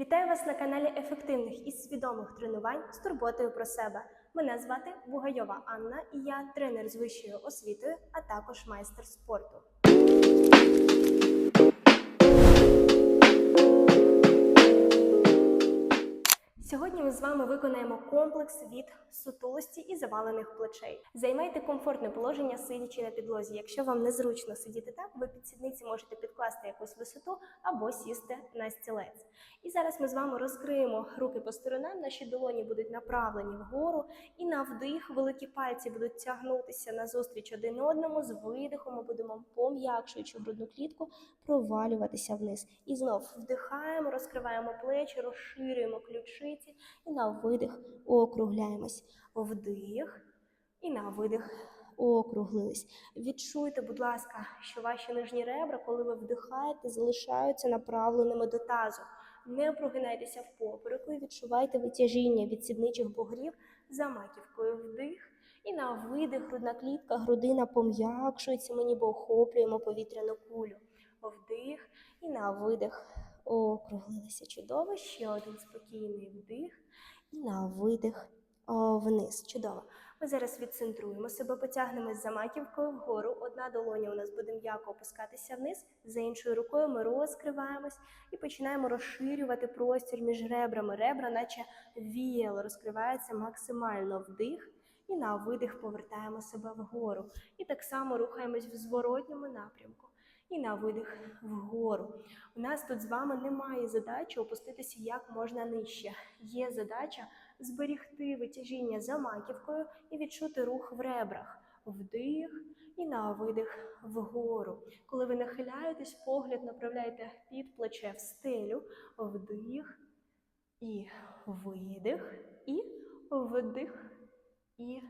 Вітаю вас на каналі ефективних і свідомих тренувань з турботою про себе. Мене звати Бугайова Анна і я тренер з вищою освітою, а також майстер спорту. Ми з вами виконаємо комплекс від сутулості і завалених плечей. Займайте комфортне положення, сидячи на підлозі. Якщо вам незручно сидіти так, ви під сідниці можете підкласти якусь висоту або сісти на стілець. І зараз ми з вами розкриємо руки по сторонам. Наші долоні будуть направлені вгору, і на вдих великі пальці будуть тягнутися назустріч один одному. З видихом ми будемо пом'якшуючи грудну клітку, провалюватися вниз. І знов вдихаємо, розкриваємо плечі, розширюємо ключиці, і на видих округляємось. Вдих і на видих округлились. Відчуйте, будь ласка, що ваші нижні ребра, коли ви вдихаєте, залишаються направленими до тазу. Не прогинайтеся в попереку і відчувайте витяжіння від сідничих бугрів за маківкою вдих. І на видих грудна клітка, грудина пом'якшується, ми ніби охоплюємо повітряну кулю. Вдих і на видих округлилися. Чудово. Ще один спокійний вдих і на видих вниз. Чудово. Ми зараз відцентруємо себе, потягнемось за маківкою вгору. Одна долоня у нас буде м'яко опускатися вниз, за іншою рукою ми розкриваємось і починаємо розширювати простір між ребрами. Ребра, наче віяло, розкривається максимально вдих. І на видих повертаємо себе вгору. І так само рухаємось в зворотньому напрямку. І на видих вгору. У нас тут з вами немає задачі опуститися як можна нижче. Є задача зберігти витяжіння за маківкою і відчути рух в ребрах. Вдих і на видих вгору. Коли ви нахиляєтесь, погляд направляєте під плече в стелю. Вдих і видих, і вдих і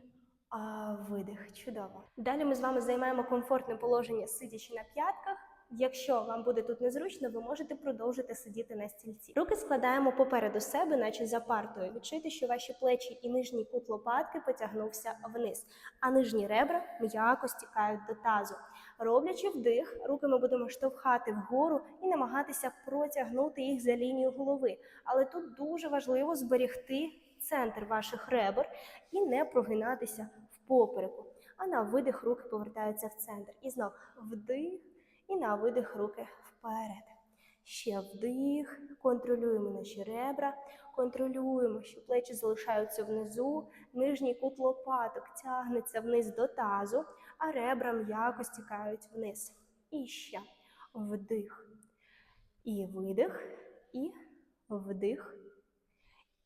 а, видих. Чудово. Далі ми з вами займаємо комфортне положення, сидячи на п'ятках. Якщо вам буде тут незручно, ви можете продовжити сидіти на стільці. Руки складаємо попереду себе, наче за партою. Відчуйте, що ваші плечі і нижній кут лопатки потягнувся вниз, а нижні ребра м'яко стікають до тазу. Роблячи вдих, руки ми будемо штовхати вгору і намагатися протягнути їх за лінію голови. Але тут дуже важливо зберегти центр ваших ребер і не прогинатися в попереку. А на видих руки повертаються в центр. І знов вдих. І на видих руки вперед. Ще вдих, контролюємо наші ребра, контролюємо, що плечі залишаються внизу, нижній кут лопаток тягнеться вниз до тазу, а ребра м'яко стікають вниз. І ще вдих. І видих, і вдих.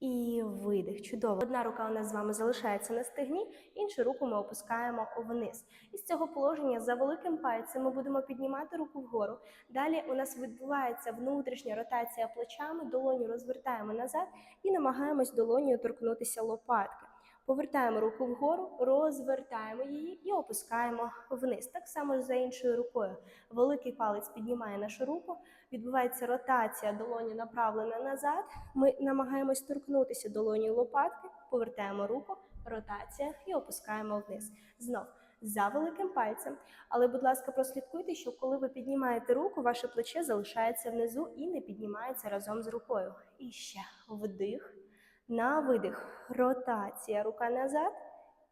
І видих. Чудово. Одна рука у нас з вами залишається на стегні, іншу руку ми опускаємо вниз. Із цього положення за великим пальцем ми будемо піднімати руку вгору. Далі у нас відбувається внутрішня ротація плечами, долоню розвертаємо назад і намагаємось долонію торкнутися лопатки. Повертаємо руку вгору, розвертаємо її і опускаємо вниз. Так само за іншою рукою. Великий палець піднімає нашу руку, відбувається ротація, долоні направлена назад. Ми намагаємось торкнутися долонію лопатки, повертаємо руку, ротація і опускаємо вниз. Знов за великим пальцем. Але, будь ласка, прослідкуйте, що коли ви піднімаєте руку, ваше плече залишається внизу і не піднімається разом з рукою. І ще вдих. На видих, ротація, рука назад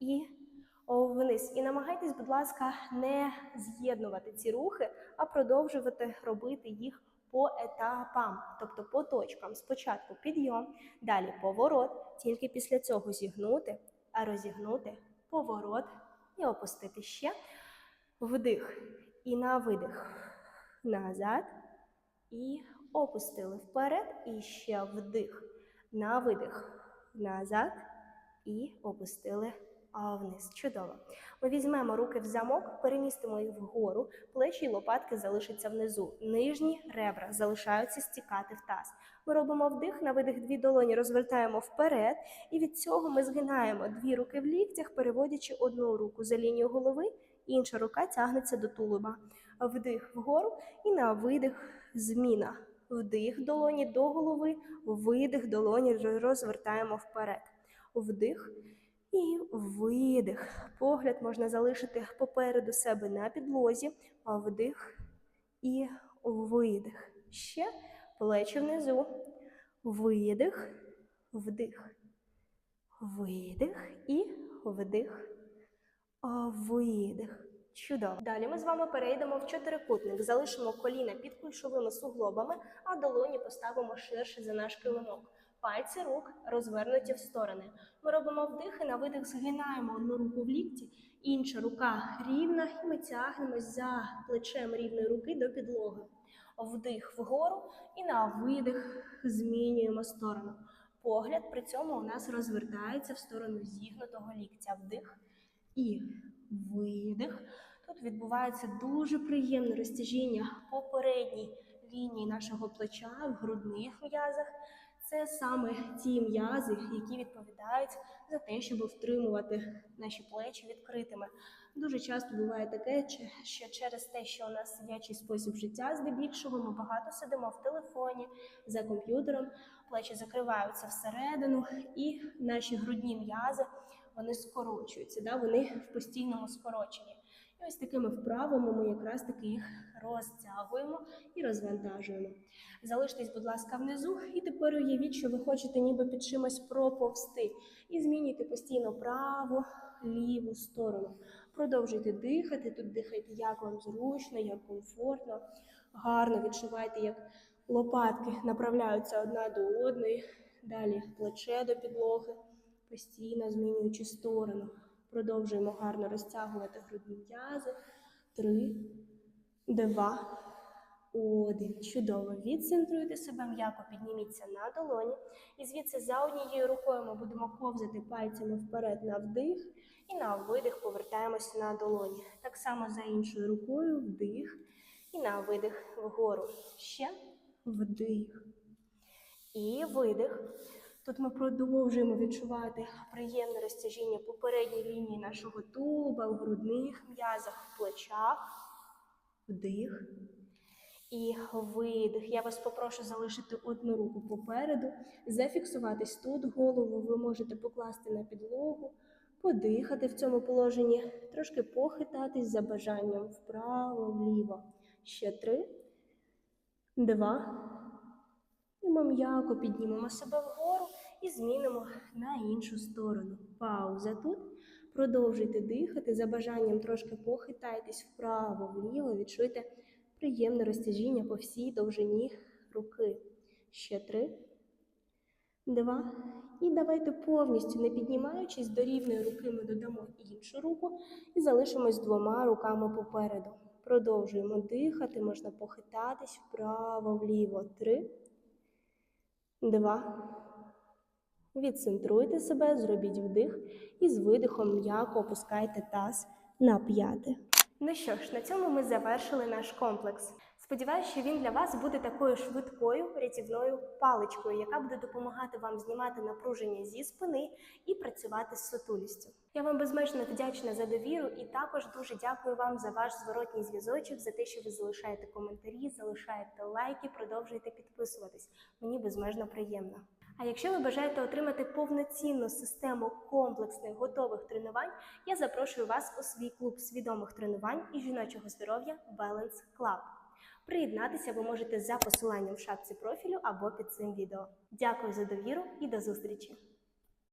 і вниз. І намагайтесь, будь ласка, не з'єднувати ці рухи, а продовжувати робити їх по етапам, тобто по точкам. Спочатку підйом, далі поворот, тільки після цього зігнути, а розігнути, поворот і опустити ще. Вдих. І на видих. Назад. І опустили вперед. І ще вдих на видих назад і опустили вниз. Чудово. Ми візьмемо руки в замок, перемістимо їх вгору, плечі й лопатки залишаться внизу. Нижні ребра залишаються стікати в таз. Ми робимо вдих, на видих дві долоні розвертаємо вперед, і від цього ми згинаємо дві руки в ліктях, переводячи одну руку за лінію голови, інша рука тягнеться до тулуба. Вдих вгору і на видих зміна. Вдих долоні до голови, видих долоні розвертаємо вперед. Вдих і видих. Погляд можна залишити попереду себе на підлозі, а вдих і видих. Ще плечі внизу. видих, вдих, видих і вдих, видих. Чудово. Далі ми з вами перейдемо в чотирикутник, залишимо коліна під кульшовими суглобами, а долоні поставимо ширше за наш килимок. Пальці рук розвернуті в сторони. Ми робимо вдих і на видих згинаємо одну руку в лікті, інша рука рівна, і ми тягнемось за плечем рівної руки до підлоги. Вдих вгору і на видих змінюємо сторону. Погляд при цьому у нас розвертається в сторону зігнутого ліктя. Вдих і видих. Тут відбувається дуже приємне розтяжіння попередній лінії нашого плеча в грудних м'язах. Це саме ті м'язи, які відповідають за те, щоб втримувати наші плечі відкритими. Дуже часто буває таке, що через те, що у нас сидячий спосіб життя, здебільшого ми багато сидимо в телефоні, за комп'ютером, плечі закриваються всередину, і наші грудні м'язи вони скорочуються, да? вони в постійному скороченні. І ось такими вправами ми якраз таки їх розтягуємо і розвантажуємо. Залиштесь, будь ласка, внизу, і тепер уявіть, що ви хочете ніби під чимось проповсти. І змінюйте постійно праву, ліву сторону. Продовжуйте дихати. Тут дихайте, як вам зручно, як комфортно. Гарно відчувайте, як лопатки направляються одна до одної. Далі плече до підлоги, постійно змінюючи сторону. Продовжуємо гарно розтягувати грудні м'язи. Три, два, один. Чудово. Відцентруйте себе м'яко, підніміться на долоні. І звідси за однією рукою ми будемо ковзати пальцями вперед на вдих. І на видих повертаємося на долоні. Так само за іншою рукою вдих. І на видих вгору. Ще вдих. І видих. Тут ми продовжуємо відчувати приємне розтяжіння попередньої лінії нашого тулуба, в грудних м'язах, в плечах. Вдих. І видих. Я вас попрошу залишити одну руку попереду, зафіксуватись тут. Голову ви можете покласти на підлогу, подихати в цьому положенні, трошки похитатись за бажанням вправо, вліво. Ще три, два. І ми м'яко піднімемо себе вгору і змінимо на іншу сторону. Пауза тут. Продовжуйте дихати. За бажанням трошки похитайтесь вправо, вліво, відчуйте приємне розтяжіння по всій довжині руки. Ще три, два. І давайте повністю, не піднімаючись до рівної руки, ми додамо іншу руку і залишимось двома руками попереду. Продовжуємо дихати, можна похитатись вправо, вліво. Три, два. Відцентруйте себе, зробіть вдих і з видихом м'яко опускайте таз на п'яте. Ну що ж, на цьому ми завершили наш комплекс. Сподіваюся, що він для вас буде такою швидкою рятівною паличкою, яка буде допомагати вам знімати напруження зі спини і працювати з сутулістю. Я вам безмежно вдячна за довіру і також дуже дякую вам за ваш зворотній зв'язочок, за те, що ви залишаєте коментарі, залишаєте лайки, продовжуєте підписуватись. Мені безмежно приємно. А якщо ви бажаєте отримати повноцінну систему комплексних готових тренувань, я запрошую вас у свій клуб свідомих тренувань і жіночого здоров'я Balance Club. Приєднатися ви можете за посиланням в шапці профілю або під цим відео. Дякую за довіру і до зустрічі!